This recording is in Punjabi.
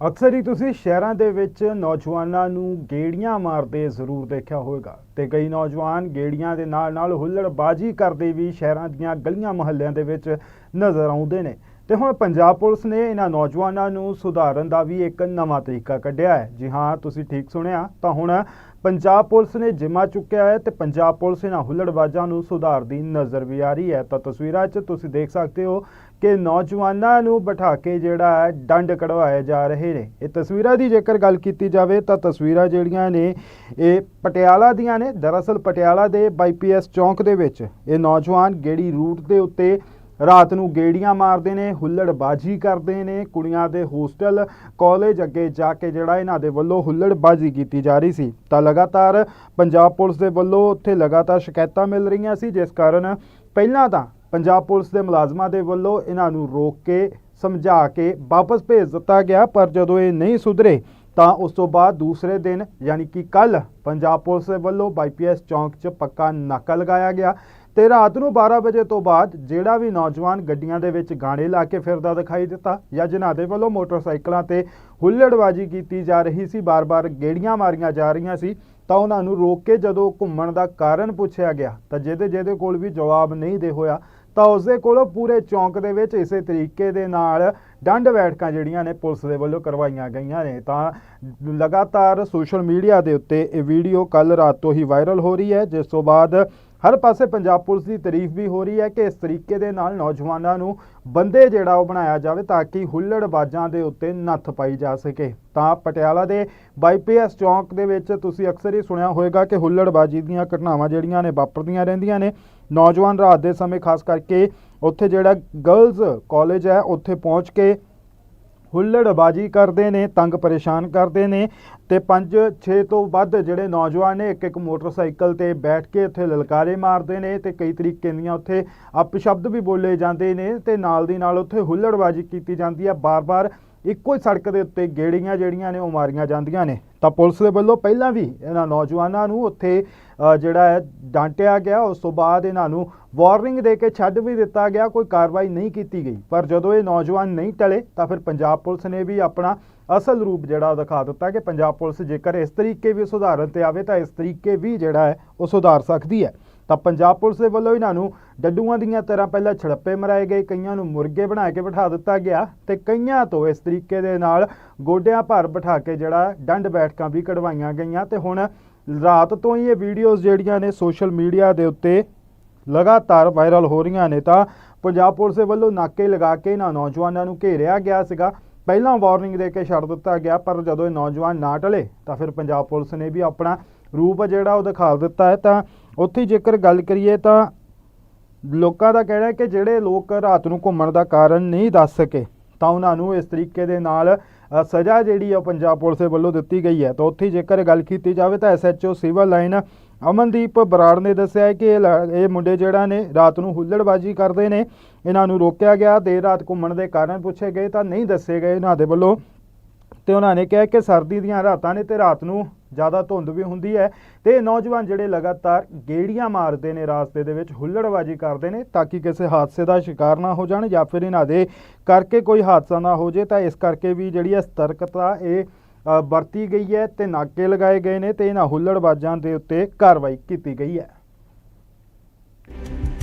ਅਕਸਰ ਹੀ ਤੁਸੀਂ ਸ਼ਹਿਰਾਂ ਦੇ ਵਿੱਚ ਨੌਜਵਾਨਾਂ ਨੂੰ ਗੇੜੀਆਂ ਮਾਰਦੇ ਜ਼ਰੂਰ ਦੇਖਿਆ ਹੋਵੇਗਾ ਤੇ ਕਈ ਨੌਜਵਾਨ ਗੇੜੀਆਂ ਦੇ ਨਾਲ ਨਾਲ ਹੁੱਲੜਬਾਜ਼ੀ ਕਰਦੇ ਵੀ ਸ਼ਹਿਰਾਂ ਦੀਆਂ ਗਲੀਆਂ ਮੁਹੱਲਿਆਂ ਦੇ ਵਿੱਚ ਨਜ਼ਰ ਆਉਂਦੇ ਨੇ। ਤੇ ਹੁਣ ਪੰਜਾਬ ਪੁਲਿਸ ਨੇ ਇਹਨਾਂ ਨੌਜਵਾਨਾਂ ਨੂੰ ਸੁਧਾਰਨ ਦਾ ਵੀ ਇੱਕ ਨਵਾਂ ਤਰੀਕਾ ਕੱਢਿਆ ਹੈ। ਜੀ ਹਾਂ, ਤੁਸੀਂ ਠੀਕ ਸੁਣਿਆ। ਤਾਂ ਹੁਣ ਪੰਜਾਬ ਪੁਲਿਸ ਨੇ ਜਿਮਾ ਚੁੱਕਿਆ ਹੈ ਤੇ ਪੰਜਾਬ ਪੁਲਿਸ ਇਹਨਾਂ ਹੁੱਲੜਬਾਜ਼ਾਂ ਨੂੰ ਸੁਧਾਰਦੀ ਨਜ਼ਰ ਵੀ ਆ ਰਹੀ ਹੈ। ਤਾਂ ਤਸਵੀਰਾਂ 'ਚ ਤੁਸੀਂ ਦੇਖ ਸਕਦੇ ਹੋ ਕਿ ਨੌਜਵਾਨਾਂ ਨੂੰ ਬਿਠਾ ਕੇ ਜਿਹੜਾ ਹੈ ਡੰਡ ਕਢਵਾਏ ਜਾ ਰਹੇ ਨੇ। ਇਹ ਤਸਵੀਰਾਂ ਦੀ ਜੇਕਰ ਗੱਲ ਕੀਤੀ ਜਾਵੇ ਤਾਂ ਤਸਵੀਰਾਂ ਜਿਹੜੀਆਂ ਨੇ, ਇਹ ਪਟਿਆਲਾ ਦੀਆਂ ਨੇ। ਦਰਅਸਲ ਪਟਿਆਲਾ ਦੇ ਬਾਈਪੀਐਸ ਚੌਂਕ ਦੇ ਵਿੱਚ ਇਹ ਨੌਜਵਾਨ ਗੇੜੀ ਰੂਟ ਦੇ ਉੱਤੇ ਰਾਤ ਨੂੰ ਗੇੜੀਆਂ ਮਾਰਦੇ ਨੇ, ਹੁੱਲੜਬਾਜ਼ੀ ਕਰਦੇ ਨੇ, ਕੁੜੀਆਂ ਦੇ ਹੋਸਟਲ, ਕਾਲਜ ਅੱਗੇ ਜਾ ਕੇ ਜਿਹੜਾ ਇਹਨਾਂ ਦੇ ਵੱਲੋਂ ਹੁੱਲੜਬਾਜ਼ੀ ਕੀਤੀ ਜਾ ਰਹੀ ਸੀ। ਤਾਂ ਲਗਾਤਾਰ ਪੰਜਾਬ ਪੁਲਿਸ ਦੇ ਵੱਲੋਂ ਉੱਥੇ ਲਗਾਤਾਰ ਸ਼ਿਕਾਇਤਾਂ ਮਿਲ ਰਹੀਆਂ ਸੀ, ਜਿਸ ਕਾਰਨ ਪਹਿਲਾਂ ਤਾਂ ਪੰਜਾਬ ਪੁਲਿਸ ਦੇ ਮੁਲਾਜ਼ਮਾਂ ਦੇ ਵੱਲੋਂ ਇਹਨਾਂ ਨੂੰ ਰੋਕ ਕੇ, ਸਮਝਾ ਕੇ ਵਾਪਸ ਭੇਜ ਦਿੱਤਾ ਗਿਆ, ਪਰ ਜਦੋਂ ਇਹ ਨਹੀਂ ਸੁਧਰੇ, ਤਾਂ ਉਸ ਤੋਂ ਬਾਅਦ ਦੂਸਰੇ ਦਿਨ, ਯਾਨੀ ਕਿ ਕੱਲ ਪੰਜਾਬ ਪੁਲਿਸ ਦੇ ਵੱਲੋਂ ਬਾਈਪੀਐਸ ਚੌਂਕ 'ਚ ਪੱਕਾ ਨਾਕਾ ਲਗਾਇਆ ਗਿਆ। ਤੇ ਰਾਤ ਨੂੰ 12 ਵਜੇ ਤੋਂ ਬਾਅਦ ਜਿਹੜਾ ਵੀ ਨੌਜਵਾਨ ਗੱਡੀਆਂ ਦੇ ਵਿੱਚ ਗਾਣੇ ਲਾ ਕੇ ਫਿਰਦਾ ਦਿਖਾਈ ਦਿੱਤਾ ਜਾਂ ਜਿਨ੍ਹਾਂ ਦੇ ਵੱਲੋਂ ਮੋਟਰਸਾਈਕਲਾਂ ਤੇ ਹੁੱਲੜਬਾਜ਼ੀ ਕੀਤੀ ਜਾ ਰਹੀ ਸੀ, ਬਾਰ-ਬਾਰ ਗੇੜੀਆਂ ਮਾਰੀਆਂ ਜਾ ਰਹੀਆਂ ਸੀ, ਤਾਂ ਉਹਨਾਂ ਨੂੰ ਰੋਕ ਕੇ ਜਦੋਂ ਘੁੰਮਣ ਦਾ ਕਾਰਨ ਪੁੱਛਿਆ ਗਿਆ, ਤਾਂ ਜਿਹਦੇ ਜਿਹਦੇ ਕੋਲ ਵੀ ਜਵਾਬ ਨਹੀਂ ਦੇ ਹੋਇਆ, ਤਾਂ ਉਸਦੇ ਕੋਲੋਂ ਪੂਰੇ ਚੌਂਕ ਦੇ ਵਿੱਚ ਇਸੇ ਤਰੀਕੇ ਦੇ ਨਾਲ ਡੰਡ ਬੈਠਕਾਂ ਜਿਹੜੀਆਂ ਨੇ ਪੁਲਿਸ ਦੇ ਵੱਲੋਂ ਕਰਵਾਈਆਂ ਗਈਆਂ ਨੇ। ਤਾਂ ਲਗਾਤਾਰ ਸੋਸ਼ਲ ਮੀਡੀਆ ਦੇ ਉੱਤੇ ਇਹ ਵੀਡੀਓ ਕੱਲ ਰਾਤ ਤੋਂ ਹੀ ਵਾਇਰਲ ਹੋ ਰਹੀ ਹੈ, ਜਿਸ ਤੋਂ ਬਾਅਦ ਹਰ ਪਾਸੇ ਪੰਜਾਬ ਪੁਲਿਸ ਦੀ ਤਾਰੀਫ ਵੀ ਹੋ ਰਹੀ ਹੈ ਕਿ ਇਸ ਤਰੀਕੇ ਦੇ ਨਾਲ ਨੌਜਵਾਨਾਂ ਨੂੰ ਬੰਦੇ ਜਿਹੜਾ ਉਹ ਬਣਾਇਆ ਜਾਵੇ ਤਾਂ ਕਿ ਹੁੱਲੜਬਾਜ਼ਾਂ ਦੇ ਉੱਤੇ ਨੱਥ ਪਾਈ ਜਾ ਸਕੇ। ਤਾਂ ਪਟਿਆਲਾ ਦੇ ਬਾਈਪੀਐਸ ਚੌਂਕ ਦੇ ਵਿੱਚ ਤੁਸੀਂ ਅਕਸਰ ਹੀ ਸੁਣਿਆ ਹੋਵੇਗਾ ਕਿ ਹੁੱਲੜਬਾਜ਼ੀ ਦੀਆਂ ਘਟਨਾਵਾਂ ਜਿਹੜੀਆਂ ਨੇ ਵਾਪਰਦੀਆਂ ਰਹਿੰਦੀਆਂ ਨੇ। ਨੌਜਵਾਨ ਰਾਤ ਦੇ ਸਮੇਂ ਖਾਸ ਕਰਕੇ ਉੱਥੇ ਜਿਹੜਾ ਗਰਲਜ਼ ਕਾਲਜ ਹੈ, ਉੱਥੇ ਪਹੁੰਚ ਕੇ ਹੁੱਲੜਬਾਜ਼ੀ ਕਰਦੇ ਨੇ, ਤੰਗ ਪਰੇਸ਼ਾਨ ਕਰਦੇ ਨੇ ਤੇ 5-6 ਤੋਂ ਵੱਧ ਜਿਹੜੇ ਨੌਜਵਾਨ ਨੇ, ਇੱਕ ਇੱਕ ਮੋਟਰਸਾਈਕਲ ਤੇ ਬੈਠ ਕੇ ਉੱਥੇ ਲਲਕਾਰੇ ਮਾਰਦੇ ਨੇ ਤੇ ਕਈ ਤਰੀਕੇ ਦੀਆਂ ਉੱਥੇ ਅਪਸ਼ਬਦ ਵੀ ਬੋਲੇ ਜਾਂਦੇ ਨੇ ਤੇ ਨਾਲ ਦੀ ਨਾਲ ਉੱਥੇ ਹੁੱਲੜਬਾਜ਼ੀ ਕੀਤੀ ਜਾਂਦੀ ਹੈ ਬਾਰ-ਬਾਰ ਇੱਕੋ ਹੀ ਸੜਕ ਦੇ ਉੱਤੇ ਗੇੜੀਆਂ ਜਿਹੜੀਆਂ ਨੇ ਉਹ ਮਾਰੀਆਂ ਜਾਂਦੀਆਂ ਨੇ। ਤਾਂ ਪੁਲਿਸ ਦੇ ਵੱਲੋਂ ਪਹਿਲਾਂ ਵੀ ਇਹਨਾਂ ਨੌਜਵਾਨਾਂ ਨੂੰ ਉੱਥੇ ਜਿਹੜਾ ਹੈ, ਡਾਂਟਿਆ ਗਿਆ। ਉਸ ਤੋਂ ਬਾਅਦ ਇਹਨਾਂ ਨੂੰ ਵਾਰਨਿੰਗ ਦੇ ਕੇ ਛੱਡ ਵੀ ਦਿੱਤਾ ਗਿਆ। ਕੋਈ ਕਾਰਵਾਈ ਨਹੀਂ ਕੀਤੀ ਗਈ। ਪਰ ਜਦੋਂ ਇਹ ਨੌਜਵਾਨ ਨਹੀਂ ਟਲੇ, ਤਾਂ ਫਿਰ ਪੰਜਾਬ ਪੁਲਿਸ ਨੇ ਵੀ ਆਪਣਾ ਅਸਲ ਰੂਪ ਜਿਹੜਾ ਦਿਖਾ ਦਿੱਤਾ ਕਿ ਪੰਜਾਬ ਪੁਲਿਸ ਜੇਕਰ ਇਸ ਤਰੀਕੇ ਵੀ ਸੁਧਾਰਨ ਤੇ ਆਵੇ, ਤਾਂ ਇਸ ਤਰੀਕੇ ਵੀ ਜਿਹੜਾ ਹੈ, ਉਹ ਸੁਧਾਰ ਸਕਦੀ ਹੈ। ਤਾਂ ਪੰਜਾਬ ਪੁਲਿਸ ਦੇ ਵੱਲੋਂ ਇਹਨਾਂ ਨੂੰ ਡੱਡੂਆਂ ਦੀਆਂ ਤਰ੍ਹਾਂ ਪਹਿਲਾਂ ਛੜੱਪੇ ਮਰਾਏ ਗਏ, ਕਈਆਂ ਨੂੰ ਮੁਰਗੇ ਬਣਾ ਕੇ ਬਿਠਾ ਦਿੱਤਾ ਗਿਆ ਤੇ ਕਈਆਂ ਤੋਂ ਇਸ ਤਰੀਕੇ ਦੇ ਨਾਲ ਗੋਡਿਆਂ ਭਰ ਬਿਠਾ ਕੇ ਜਿਹੜਾ ਡੰਡ ਬੈਠਕਾਂ ਵੀ ਕਢਵਾਈਆਂ ਗਈਆਂ ਤੇ ਹੁਣ ਰਾਤ ਤੋਂ ਹੀ ਇਹ ਵੀਡੀਓਜ਼ ਜਿਹੜੀਆਂ ਨੇ ਸੋਸ਼ਲ ਮੀਡੀਆ ਦੇ ਉੱਤੇ ਲਗਾਤਾਰ ਵਾਇਰਲ ਹੋ ਰਹੀਆਂ ਨੇ ਤਾਂ ਪੰਜਾਬ ਪੁਲਿਸ ਦੇ ਵੱਲੋਂ ਨਾਕੇ ਲਗਾ ਕੇ ਇਹਨਾਂ ਨੌਜਵਾਨਾਂ ਨੂੰ ਘੇਰਿਆ ਗਿਆ ਸੀਗਾ। ਪਹਿਲਾਂ ਵਾਰਨਿੰਗ ਦੇ ਕੇ ਛੱਡ ਦਿੱਤਾ ਗਿਆ, ਪਰ ਜਦੋਂ ਇਹ ਨੌਜਵਾਨ ਨਾ ਟਲੇ ਤਾਂ ਫਿਰ ਪੰਜਾਬ ਪੁਲਿਸ ਨੇ ਵੀ ਆਪਣਾ ਰੂਪ ਜਿਹੜਾ ਉਹ ਦਿਖਾ ਦਿੱਤਾ ਹੈ ਤਾਂ ਉੱਥੇ ਜੇਕਰ ਗੱਲ ਕਰੀਏ ਤਾਂ ਲੋਕਾਂ ਦਾ ਕਹਿਣਾ ਹੈ ਕਿ ਜਿਹੜੇ ਲੋਕ ਰਾਤ ਨੂੰ ਘੁੰਮਣ ਦਾ ਕਾਰਨ ਨਹੀਂ ਦੱਸ ਸਕੇ, ਤਾਂ ਉਹਨਾਂ ਨੂੰ ਇਸ ਤਰੀਕੇ ਦੇ ਨਾਲ ਸਜ਼ਾ ਜਿਹੜੀ ਆ ਉਹ ਪੰਜਾਬ ਪੁਲਿਸ ਦੇ ਵੱਲੋਂ ਦਿੱਤੀ ਗਈ ਹੈ। ਤਾਂ ਉੱਥੇ ਜੇਕਰ ਗੱਲ ਕੀਤੀ ਜਾਵੇ ਤਾਂ SHO civil line Amandeep Brar ਨੇ ਦੱਸਿਆ ਹੈ ਕਿ ਇਹ ਲ- ਇਹ ਮੁੰਡੇ ਜਿਹੜਾ ਨੇ ਰਾਤ ਨੂੰ ਹੁੱਲੜਬਾਜ਼ੀ ਕਰਦੇ ਨੇ, ਇਹਨਾਂ ਨੂੰ ਰੋਕਿਆ ਗਿਆ, ਦੇਰ ਰਾਤ ਘੁੰਮਣ ਦੇ ਕਾਰਨ ਪੁੱਛੇ ਗਏ ਤਾਂ ਨਹੀਂ ਦੱਸੇ ਗਏ ਇਹਨਾਂ ਦੇ ਵੱਲੋਂ। ਤੇ ਉਹਨਾਂ ਨੇ ਕਿਹਾ ਕਿ ਸਰਦੀ ਦੀਆਂ ਰਾਤਾਂ ਨੇ ਤੇ ਰਾਤ ਨੂੰ ਜ਼ਿਆਦਾ ਧੁੰਦ ਵੀ ਹੁੰਦੀ ਹੈ ਤੇ ਇਹ ਨੌਜਵਾਨ ਜਿਹੜੇ ਲਗਾਤਾਰ ਗੇੜੀਆਂ ਮਾਰਦੇ ਨੇ ਰਾਸਤੇ ਦੇ ਵਿੱਚ, ਹੁੱਲੜਬਾਜ਼ੀ ਕਰਦੇ ਨੇ ਤਾਂ ਕਿ ਕਿਸੇ ਹਾਦਸੇ ਦਾ ਸ਼ਿਕਾਰ ਨਾ ਹੋ ਜਾਣ ਜਾਂ ਫਿਰ ਇਹਨਾਂ ਦੇ ਕਰਕੇ ਕੋਈ ਹਾਦਸਾ ਨਾ ਹੋ ਜੇ, ਤਾਂ ਇਸ ਕਰਕੇ ਵੀ ਜਿਹੜੀ ਹੈ ਸਤਰਕਤਾ ਇਹ ਵਰਤੀ ਗਈ ਹੈ ਤੇ ਨਾਕੇ ਲਗਾਏ ਗਏ ਨੇ ਤੇ ਇਹਨਾਂ ਹੁੱਲੜਬਾਜ਼ਾਂ ਦੇ ਉੱਤੇ ਕਾਰਵਾਈ ਕੀਤੀ ਗਈ ਹੈ।